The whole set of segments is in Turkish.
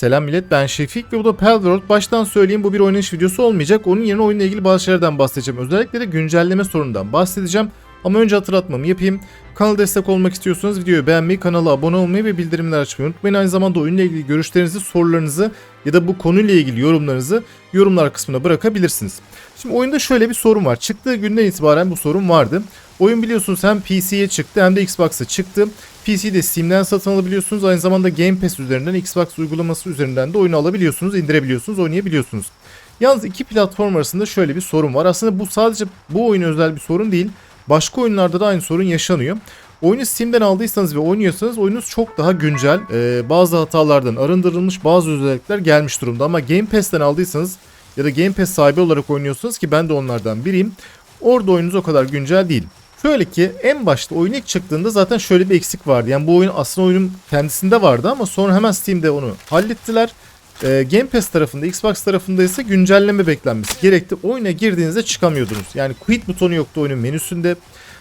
Selam millet ben Şefik ve bu da Palworld. Baştan söyleyeyim bu bir oynanış videosu olmayacak. Onun yerine oyunla ilgili bazı şeylerden bahsedeceğim. Özellikle de güncelleme sorunundan bahsedeceğim. Ama önce hatırlatmamı yapayım. Kanala destek olmak istiyorsanız videoyu beğenmeyi, kanala abone olmayı ve bildirimleri açmayı unutmayın. Aynı zamanda oyunla ilgili görüşlerinizi, sorularınızı ya da bu konuyla ilgili yorumlarınızı yorumlar kısmına bırakabilirsiniz. Şimdi oyunda şöyle bir sorun var. Çıktığı günden itibaren bu sorun vardı. Oyun biliyorsunuz hem PC'ye çıktı hem de Xbox'a çıktı. PC'de Steam'den satın alabiliyorsunuz. Aynı zamanda Game Pass üzerinden Xbox uygulaması üzerinden de oyunu alabiliyorsunuz, indirebiliyorsunuz, oynayabiliyorsunuz. Yalnız iki platform arasında şöyle bir sorun var. Aslında bu sadece bu oyuna özel bir sorun değil. Başka oyunlarda da aynı sorun yaşanıyor. Oyunu Steam'den aldıysanız ve oynuyorsanız oyunuz çok daha güncel. Ee, bazı hatalardan arındırılmış bazı özellikler gelmiş durumda. Ama Game Pass'ten aldıysanız ya da Game Pass sahibi olarak oynuyorsanız ki ben de onlardan biriyim. Orada oyununuz o kadar güncel değil. Şöyle ki en başta oyun ilk çıktığında zaten şöyle bir eksik vardı. Yani bu oyun aslında oyunun kendisinde vardı ama sonra hemen Steam'de onu hallettiler. Ee, Game Pass tarafında, Xbox tarafında ise güncelleme beklenmesi gerekti. Oyuna girdiğinizde çıkamıyordunuz. Yani quit butonu yoktu oyunun menüsünde.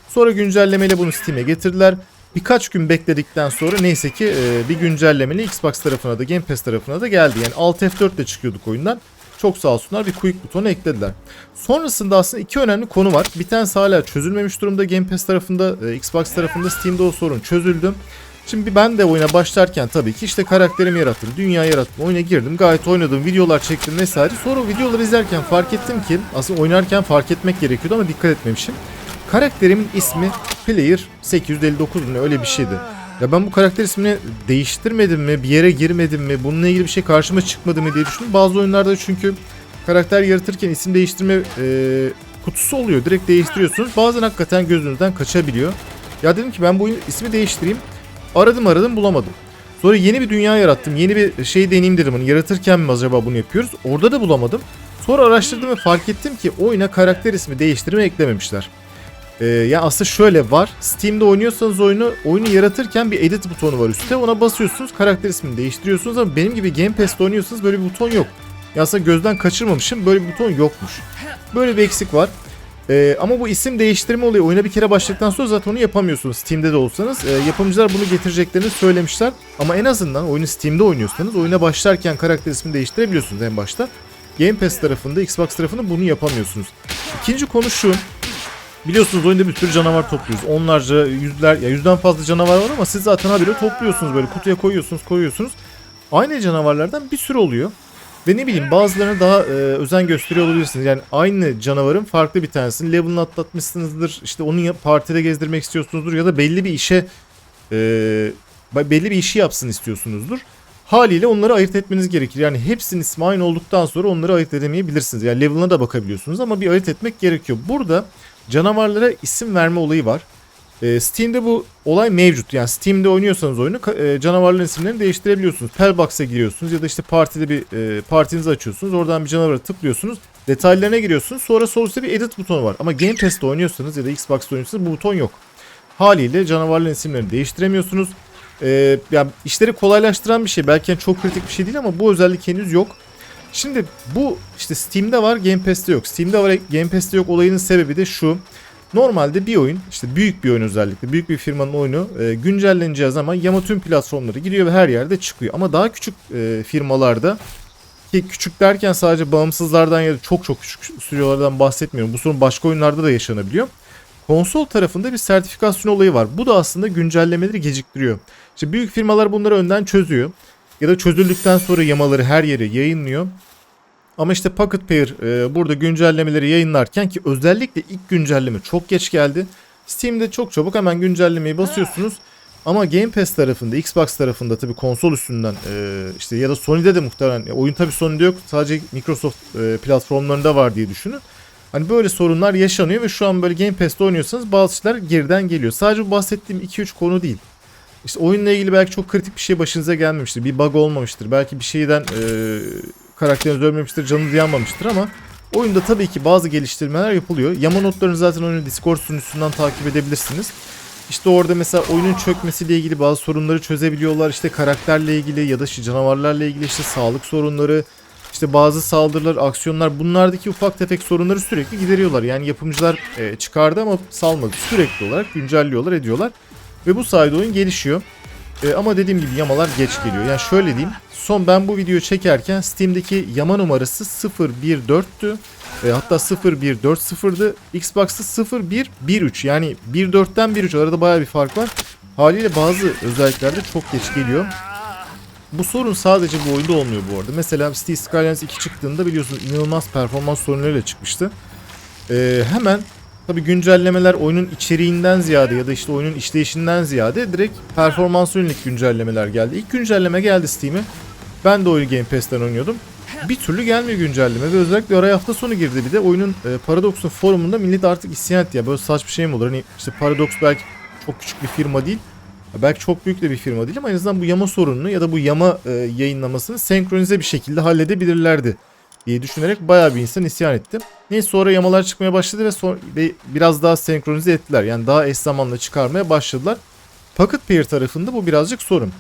Sonra güncellemeyle bunu Steam'e getirdiler. Birkaç gün bekledikten sonra neyse ki e, bir güncellemeyle Xbox tarafına da Game Pass tarafına da geldi. Yani Alt F4 ile çıkıyorduk oyundan. Çok sağ olsunlar bir quick butonu eklediler. Sonrasında aslında iki önemli konu var. Bir tanesi hala çözülmemiş durumda Game Pass tarafında, e, Xbox tarafında Steam'de o sorun çözüldü. Şimdi ben de oyuna başlarken tabii ki işte karakterimi yarattım, dünya yarattım, oyuna girdim, gayet oynadım, videolar çektim vesaire. Sonra videoları izlerken fark ettim ki aslında oynarken fark etmek gerekiyordu ama dikkat etmemişim. Karakterimin ismi Player 859 mu öyle bir şeydi. Ya ben bu karakter ismini değiştirmedim mi, bir yere girmedim mi, bununla ilgili bir şey karşıma çıkmadı mı diye düşündüm. Bazı oyunlarda çünkü karakter yaratırken isim değiştirme e, kutusu oluyor. Direkt değiştiriyorsunuz. Bazen hakikaten gözünüzden kaçabiliyor. Ya dedim ki ben bu ismi değiştireyim. Aradım aradım bulamadım. Sonra yeni bir dünya yarattım. Yeni bir şey deneyeyim dedim. Hani yaratırken mi acaba bunu yapıyoruz? Orada da bulamadım. Sonra araştırdım ve fark ettim ki oyuna karakter ismi değiştirme eklememişler. Ee, ya aslında şöyle var. Steam'de oynuyorsanız oyunu oyunu yaratırken bir edit butonu var üstte. Ona basıyorsunuz, karakter ismini değiştiriyorsunuz ama benim gibi Game Pass'te oynuyorsanız böyle bir buton yok. Ya aslında gözden kaçırmamışım. Böyle bir buton yokmuş. Böyle bir eksik var. Ee, ama bu isim değiştirme olayı oyuna bir kere başladıktan sonra zaten onu yapamıyorsunuz. Steam'de de olsanız. Ee, yapımcılar bunu getireceklerini söylemişler. Ama en azından oyunu Steam'de oynuyorsanız oyuna başlarken karakter ismini değiştirebiliyorsunuz en başta. Game Pass tarafında, Xbox tarafında bunu yapamıyorsunuz. İkinci konu şu. Biliyorsunuz oyunda bir sürü canavar topluyoruz. Onlarca, yüzler, ya yüzden fazla canavar var ama siz zaten habire topluyorsunuz böyle kutuya koyuyorsunuz, koyuyorsunuz. Aynı canavarlardan bir sürü oluyor. Ve ne bileyim bazılarına daha e, özen gösteriyor olabilirsiniz. Yani aynı canavarın farklı bir tanesini level'ını atlatmışsınızdır. İşte onu partide gezdirmek istiyorsunuzdur ya da belli bir işe e, belli bir işi yapsın istiyorsunuzdur. Haliyle onları ayırt etmeniz gerekir. Yani hepsinin ismi aynı olduktan sonra onları ayırt edemeyebilirsiniz. Yani level'ına da bakabiliyorsunuz ama bir ayırt etmek gerekiyor. Burada canavarlara isim verme olayı var. E, Steam'de bu olay mevcut. Yani Steam'de oynuyorsanız oyunu e, canavarların isimlerini değiştirebiliyorsunuz. Pellbox'a giriyorsunuz ya da işte partide bir e, partinizi açıyorsunuz. Oradan bir canavara tıklıyorsunuz. Detaylarına giriyorsunuz. Sonra sol üstte bir edit butonu var. Ama Game Pass'te oynuyorsanız ya da Xbox'ta oynuyorsanız bu buton yok. Haliyle canavarların isimlerini değiştiremiyorsunuz. E, yani işleri kolaylaştıran bir şey. Belki yani çok kritik bir şey değil ama bu özellik henüz yok. Şimdi bu işte Steam'de var Game Pass'te yok. Steam'de var Game Pass'te yok olayının sebebi de şu. Normalde bir oyun işte büyük bir oyun özellikle büyük bir firmanın oyunu e, güncelleneceği zaman yama tüm platformlara giriyor ve her yerde çıkıyor. Ama daha küçük e, firmalarda ki küçük derken sadece bağımsızlardan ya da çok çok küçük stüdyolardan bahsetmiyorum. Bu sorun başka oyunlarda da yaşanabiliyor. Konsol tarafında bir sertifikasyon olayı var. Bu da aslında güncellemeleri geciktiriyor. İşte büyük firmalar bunları önden çözüyor. Ya da çözüldükten sonra yamaları her yere yayınlıyor. Ama işte Pocket Pair e, burada güncellemeleri yayınlarken ki özellikle ilk güncelleme çok geç geldi. Steam'de çok çabuk hemen güncellemeyi basıyorsunuz. Ama Game Pass tarafında, Xbox tarafında tabii konsol üstünden e, işte ya da Sony'de de muhtemelen ya oyun tabii Sony'de yok. Sadece Microsoft e, platformlarında var diye düşünün. Hani böyle sorunlar yaşanıyor ve şu an böyle Game Pass'te oynuyorsanız bazı şeyler geriden geliyor. Sadece bu bahsettiğim 2-3 konu değil. İşte oyunla ilgili belki çok kritik bir şey başınıza gelmemiştir. Bir bug olmamıştır. Belki bir şeyden e, karakteriniz ölmemiştir, canınız yanmamıştır ama oyunda tabii ki bazı geliştirmeler yapılıyor. Yama notlarını zaten oyunun Discord sunucusundan takip edebilirsiniz. İşte orada mesela oyunun çökmesiyle ilgili bazı sorunları çözebiliyorlar. İşte karakterle ilgili ya da işte canavarlarla ilgili işte sağlık sorunları, işte bazı saldırılar, aksiyonlar bunlardaki ufak tefek sorunları sürekli gideriyorlar. Yani yapımcılar e, çıkardı ama salmadı. Sürekli olarak güncelliyorlar, ediyorlar. Ve bu sayede oyun gelişiyor. E, ama dediğim gibi yamalar geç geliyor. Yani şöyle diyeyim. son ben bu videoyu çekerken Steam'deki yama numarası 014'tü. E, hatta 0140'dı. Xbox'ta 0113 yani 14'ten 13 arada baya bir fark var. Haliyle bazı özelliklerde çok geç geliyor. Bu sorun sadece bu oyunda olmuyor bu arada. Mesela Cities Skylines 2 çıktığında biliyorsunuz inanılmaz performans sorunlarıyla çıkmıştı. Ee, hemen tabi güncellemeler oyunun içeriğinden ziyade ya da işte oyunun işleyişinden ziyade direkt performans yönelik güncellemeler geldi. İlk güncelleme geldi Steam'e. Ben de oyunu Game Pass'ten oynuyordum. Bir türlü gelmiyor güncelleme ve özellikle araya hafta sonu girdi bir de oyunun e, Paradox'un forumunda millet artık isyan etti ya böyle saçma şey mi olur? Hani işte Paradox belki çok küçük bir firma değil. Belki çok büyük de bir firma değil ama en azından bu yama sorununu ya da bu yama e, yayınlamasını senkronize bir şekilde halledebilirlerdi diye düşünerek bayağı bir insan isyan etti. Neyse sonra yamalar çıkmaya başladı ve, sonra, ve biraz daha senkronize ettiler. Yani daha eş zamanlı çıkarmaya başladılar. Pocket Pair tarafında bu birazcık sorun.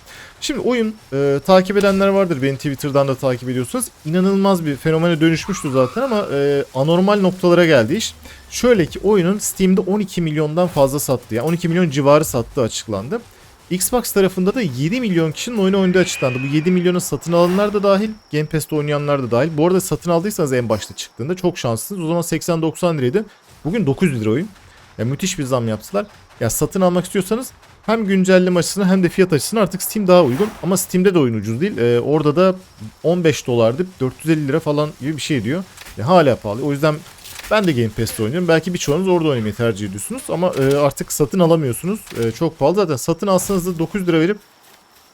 Şimdi oyun e, takip edenler vardır. Beni Twitter'dan da takip ediyorsanız. inanılmaz bir fenomene dönüşmüştü zaten ama e, anormal noktalara geldi iş. Şöyle ki oyunun Steam'de 12 milyondan fazla sattığı, yani 12 milyon civarı sattığı açıklandı. Xbox tarafında da 7 milyon kişinin oyunu oyunda açıklandı. Bu 7 milyonu satın alanlar da dahil, Game Pass'te oynayanlar da dahil. Bu arada satın aldıysanız en başta çıktığında çok şanslısınız. O zaman 80-90 liraydı. Bugün 900 lira oyun. Yani müthiş bir zam yaptılar. Ya satın almak istiyorsanız hem güncelleme açısından hem de fiyat açısından artık Steam daha uygun. Ama Steam'de de oyun ucuz değil. Ee, orada da 15 dolardı 450 lira falan gibi bir şey diyor. E, hala pahalı. O yüzden ben de Game Pass'te oynuyorum. Belki birçoğunuz orada oynamayı tercih ediyorsunuz ama e, artık satın alamıyorsunuz. E, çok pahalı zaten. Satın alsanız da 900 lira verip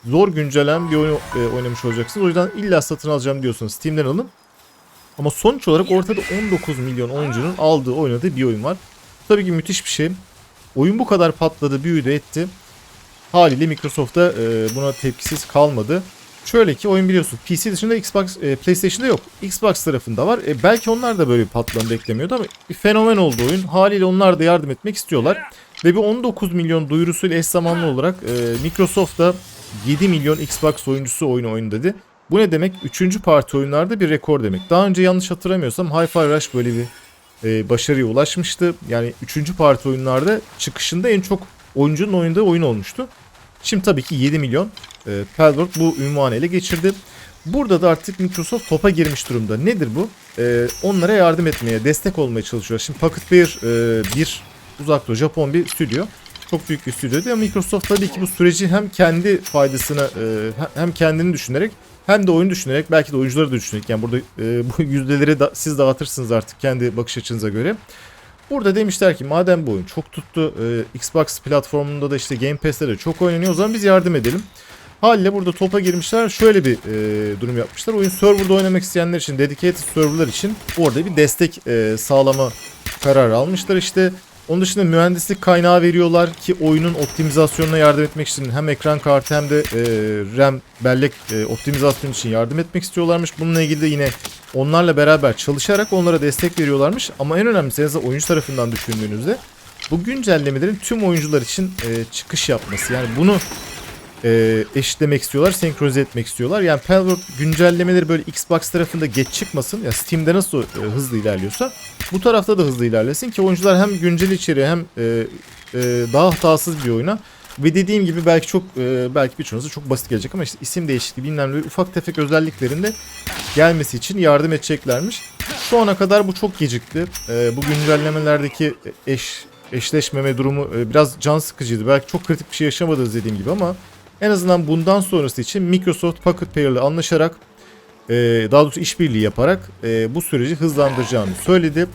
zor güncelen bir oyun e, oynamış olacaksınız. O yüzden illa satın alacağım diyorsanız Steam'den alın. Ama sonuç olarak ortada 19 milyon oyuncunun aldığı oynadığı bir oyun var. Tabii ki müthiş bir şey. Oyun bu kadar patladı, büyüdü, etti. Haliyle Microsoft'ta e, buna tepkisiz kalmadı. Şöyle ki oyun biliyorsun PC dışında Xbox, e, PlayStation'da yok. Xbox tarafında var. E, belki onlar da böyle bir patlama beklemiyordu ama bir fenomen oldu oyun. Haliyle onlar da yardım etmek istiyorlar. Ve bir 19 milyon duyurusuyla eş zamanlı olarak e, Microsoft'ta 7 milyon Xbox oyuncusu oyunu oyun dedi. Bu ne demek? Üçüncü parti oyunlarda bir rekor demek. Daha önce yanlış hatırlamıyorsam Hi-Fi Rush böyle bir e, başarıya ulaşmıştı. Yani üçüncü parti oyunlarda çıkışında en çok oyuncunun oynadığı oyun olmuştu. Şimdi tabii ki 7 milyon e, Palworld bu ünvanı ele geçirdi. Burada da artık Microsoft topa girmiş durumda. Nedir bu? E, onlara yardım etmeye, destek olmaya çalışıyor. Şimdi Pocket Bear e, bir uzak doğu Japon bir stüdyo. Çok büyük bir stüdyo ama Microsoft tabii ki bu süreci hem kendi faydasına e, hem kendini düşünerek hem de oyun düşünerek belki de oyuncuları da düşünerek yani burada e, bu yüzdeleri da, siz dağıtırsınız artık kendi bakış açınıza göre. Burada demişler ki madem bu oyun çok tuttu e, Xbox platformunda da işte Game Pass'te de çok oynanıyor o zaman biz yardım edelim. Haliyle burada topa girmişler şöyle bir e, durum yapmışlar. Oyun serverda oynamak isteyenler için dedicated serverlar için orada bir destek e, sağlama kararı almışlar işte. Onun dışında mühendislik kaynağı veriyorlar ki oyunun optimizasyonuna yardım etmek için hem ekran kartı hem de e, RAM bellek e, optimizasyon için yardım etmek istiyorlarmış. Bununla ilgili de yine onlarla beraber çalışarak onlara destek veriyorlarmış. Ama en önemlisi en oyuncu tarafından düşündüğünüzde bu güncellemelerin tüm oyuncular için e, çıkış yapması. Yani bunu e, eşitlemek istiyorlar, senkronize etmek istiyorlar. Yani Palworld güncellemeleri böyle Xbox tarafında geç çıkmasın. Ya Steam'de nasıl e, hızlı ilerliyorsa bu tarafta da hızlı ilerlesin ki oyuncular hem güncel içeriğe hem e, e, daha hatasız bir oyuna ve dediğim gibi belki çok e, belki birçoğunuza çok basit gelecek ama işte isim değişikliği bilmem ne ufak tefek özelliklerinde gelmesi için yardım edeceklermiş. Şu ana kadar bu çok gecikti. E, bu güncellemelerdeki eş eşleşmeme durumu e, biraz can sıkıcıydı. Belki çok kritik bir şey yaşamadınız dediğim gibi ama en azından bundan sonrası için Microsoft Pocket Pair ile anlaşarak e, daha doğrusu işbirliği yaparak e, bu süreci hızlandıracağını söyledi.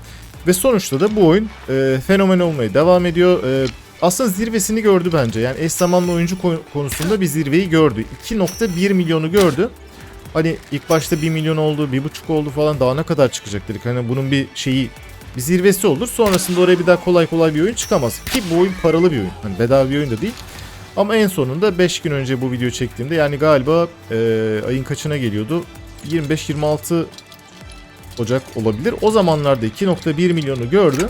Ve sonuçta da bu oyun e, fenomen olmaya devam ediyor. E, aslında zirvesini gördü bence. Yani eş zamanlı oyuncu konusunda bir zirveyi gördü. 2.1 milyonu gördü. Hani ilk başta 1 milyon oldu, 1.5 oldu falan daha ne kadar çıkacak dedik. Hani bunun bir şeyi bir zirvesi olur. Sonrasında oraya bir daha kolay kolay bir oyun çıkamaz. Ki bu oyun paralı bir oyun. Hani bedava bir oyun da değil. Ama en sonunda 5 gün önce bu video çektiğimde yani galiba e, ayın kaçına geliyordu? 25-26 Ocak olabilir. O zamanlarda 2.1 milyonu gördü.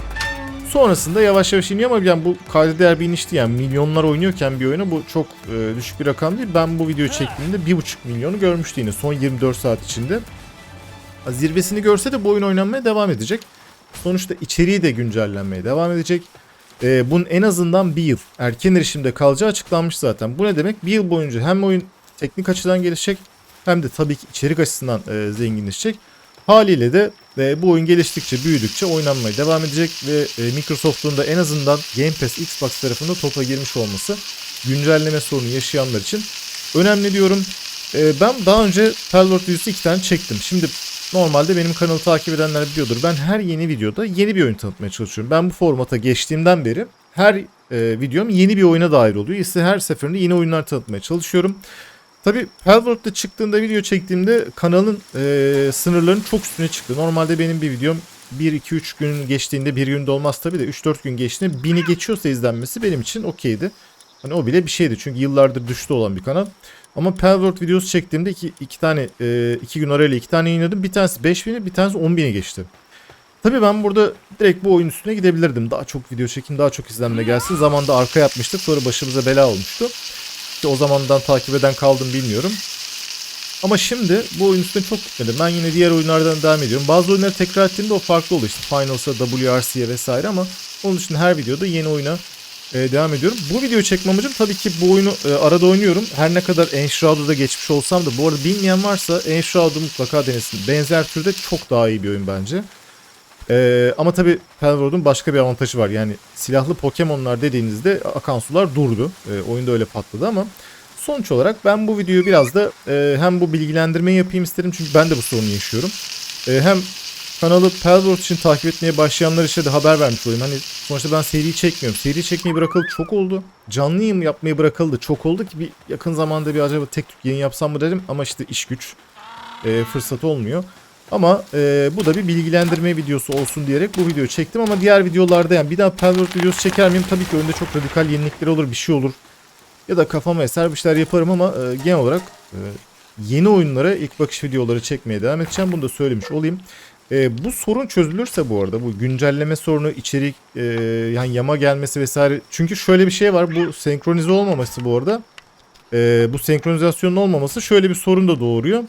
Sonrasında yavaş yavaş iniyor ama yani bu kayda değer bir inişti yani milyonlar oynuyorken bir oyuna bu çok e, düşük bir rakam değil. Ben bu videoyu çektiğimde 1.5 milyonu görmüştü yine son 24 saat içinde. Zirvesini görse de bu oyun oynanmaya devam edecek. Sonuçta içeriği de güncellenmeye devam edecek. E, bunun en azından bir yıl erken erişimde kalacağı açıklanmış zaten. Bu ne demek? Bir yıl boyunca hem oyun teknik açıdan gelişecek hem de tabii ki içerik açısından e, zenginleşecek. Haliyle de e, bu oyun geliştikçe, büyüdükçe oynanmaya devam edecek ve e, Microsoft'un da en azından Game Pass Xbox tarafında topa girmiş olması güncelleme sorunu yaşayanlar için önemli diyorum. E, ben daha önce Palworld videosu iki tane çektim. Şimdi normalde benim kanalı takip edenler biliyordur. Ben her yeni videoda yeni bir oyun tanıtmaya çalışıyorum. Ben bu formata geçtiğimden beri her e, videom yeni bir oyuna dair oluyor. İşte her seferinde yeni oyunlar tanıtmaya çalışıyorum. Tabi Palworld'da çıktığında video çektiğimde kanalın e, sınırlarının çok üstüne çıktı. Normalde benim bir videom 1-2-3 gün geçtiğinde bir günde olmaz tabi de 3-4 gün geçtiğinde 1000'i geçiyorsa izlenmesi benim için okeydi. Hani o bile bir şeydi çünkü yıllardır düştü olan bir kanal. Ama Palworld videosu çektiğimde iki, iki tane e, iki gün arayla iki tane yayınladım. Bir tanesi 5000'i bir tanesi 10.000'i geçti. Tabii ben burada direkt bu oyun üstüne gidebilirdim. Daha çok video çekim, daha çok izlenme gelsin. Zamanda arka yapmıştık. Sonra başımıza bela olmuştu. Ki o zamandan takip eden kaldım bilmiyorum. Ama şimdi bu oyun üstüne çok gitmedim. Ben yine diğer oyunlardan devam ediyorum. Bazı oyunları tekrar ettiğimde o farklı oluyor. İşte Finals'a, WRC'ye vesaire ama onun dışında her videoda yeni oyuna e, devam ediyorum. Bu videoyu çekme amacım tabii ki bu oyunu e, arada oynuyorum. Her ne kadar Enshroud'da geçmiş olsam da bu arada bilmeyen varsa Enshroud'u mutlaka denesin. Benzer türde çok daha iyi bir oyun bence. E, ama tabii Palworld'un başka bir avantajı var. Yani silahlı Pokemon'lar dediğinizde akan sular durdu. E, oyunda öyle patladı ama sonuç olarak ben bu videoyu biraz da e, hem bu bilgilendirmeyi yapayım istedim çünkü ben de bu sorunu yaşıyorum. E, hem kanalı Palworld için takip etmeye başlayanlar için de haber vermiş olayım. Hani sonuçta ben seri çekmiyorum. Seri çekmeyi bırakalı çok oldu. Canlı yayın yapmayı bırakalı da çok oldu ki bir yakın zamanda bir acaba tek tük yayın yapsam mı dedim ama işte iş güç e, fırsat olmuyor. Ama e, bu da bir bilgilendirme videosu olsun diyerek bu videoyu çektim ama diğer videolarda yani bir daha Palworld videosu çeker miyim? Tabii ki önünde çok radikal yenilikler olur, bir şey olur. Ya da kafama eser bir şeyler yaparım ama e, genel olarak e, yeni oyunlara ilk bakış videoları çekmeye devam edeceğim. Bunu da söylemiş olayım. E, bu sorun çözülürse bu arada bu güncelleme sorunu içerik e, yani yama gelmesi vesaire. Çünkü şöyle bir şey var bu senkronize olmaması bu arada. E, bu senkronizasyonun olmaması şöyle bir sorun da doğuruyor.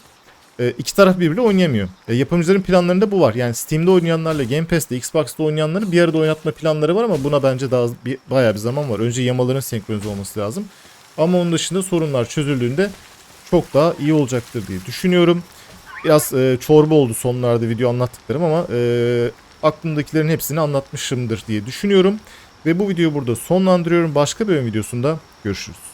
E, iki taraf birbiriyle oynayamıyor. E, yapımcıların planlarında bu var. Yani Steam'de oynayanlarla Game Pass'te, Xbox'ta oynayanları bir arada oynatma planları var ama buna bence daha bir, bayağı bir zaman var. Önce yamaların senkronize olması lazım. Ama onun dışında sorunlar çözüldüğünde çok daha iyi olacaktır diye düşünüyorum. Biraz e, çorba oldu sonlarda video anlattıklarım ama e, aklımdakilerin hepsini anlatmışımdır diye düşünüyorum. Ve bu videoyu burada sonlandırıyorum. Başka bir videosunda görüşürüz.